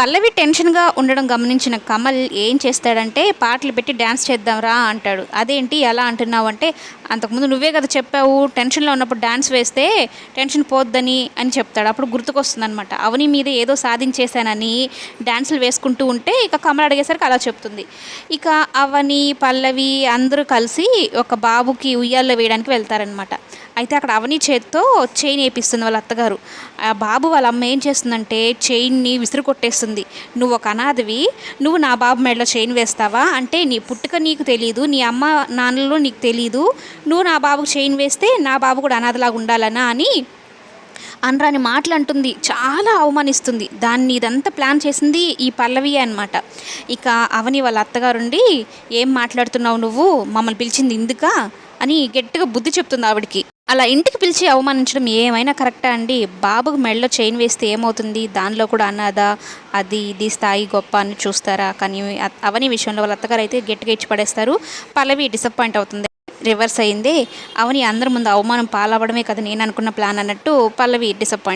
పల్లవి టెన్షన్గా ఉండడం గమనించిన కమల్ ఏం చేస్తాడంటే పాటలు పెట్టి డ్యాన్స్ చేద్దాం రా అంటాడు. అదేంటి ఎలా అంటున్నావు అంటే అంతకుముందు నువ్వే కదా చెప్పావు టెన్షన్లో ఉన్నప్పుడు డ్యాన్స్ వేస్తే టెన్షన్ పోద్దని అని చెప్తాడు. అప్పుడు గుర్తుకొస్తుంది అనమాట అవని మీద ఏదో సాధించేశానని డ్యాన్సులు వేసుకుంటూ ఉంటే ఇక కమల అడిగేసరికి అలా చెప్తుంది. ఇక అవని పల్లవి అందరూ కలిసి ఒక బాబుకి ఉయ్యాల్లో వేయడానికి వెళ్తారనమాట అయితే అక్కడ అవని చేతితో చైన్ వేపిస్తుంది వాళ్ళ అత్తగారు. ఆ బాబు వాళ్ళ అమ్మ ఏం చేస్తుందంటే చైన్ని విసిరు కొట్టేస్తుంది నువ్వు ఒక అనాథవి నువ్వు నా బాబు మెడలో చైన్ వేస్తావా? అంటే నీ పుట్టుక నీకు తెలియదు నీ అమ్మ నాన్నలో నీకు తెలియదు నువ్వు నా బాబుకు చైన్ వేస్తే నా బాబు కూడా అనాథలాగా ఉండాలనా అని అనరాని మాటలు అంటుంది చాలా అవమానిస్తుంది. దాన్ని ఇదంతా ప్లాన్ చేసింది ఈ పల్లవి అనమాట ఇక అవని వాళ్ళ అత్తగారుండి ఏం మాట్లాడుతున్నావు నువ్వు? మమ్మల్ని పిలిచింది ఇందుకా? అని గట్టిగా బుద్ధి చెప్తుంది ఆవిడకి. అలా ఇంటికి పిలిచి అవమానించడం ఏమైనా కరెక్టా అండి? బాబుకు మెడలో చైన్ వేస్తే ఏమవుతుంది? దానిలో కూడా అన్నదా అది ఇది స్థాయి గొప్ప అని చూస్తారా? కానీ అవని విషయంలో వాళ్ళ అత్తగారు అయితే గట్టిగా ఇచ్చి పడేస్తారు పల్లవి డిసప్పాయింట్ అవుతుంది. రివర్స్ అయింది. అవని అందరి ముందు అవమానం పాలవడమే కదా నేను అనుకున్న ప్లాన్ అన్నట్టు పల్లవి డిసప్పాయింట్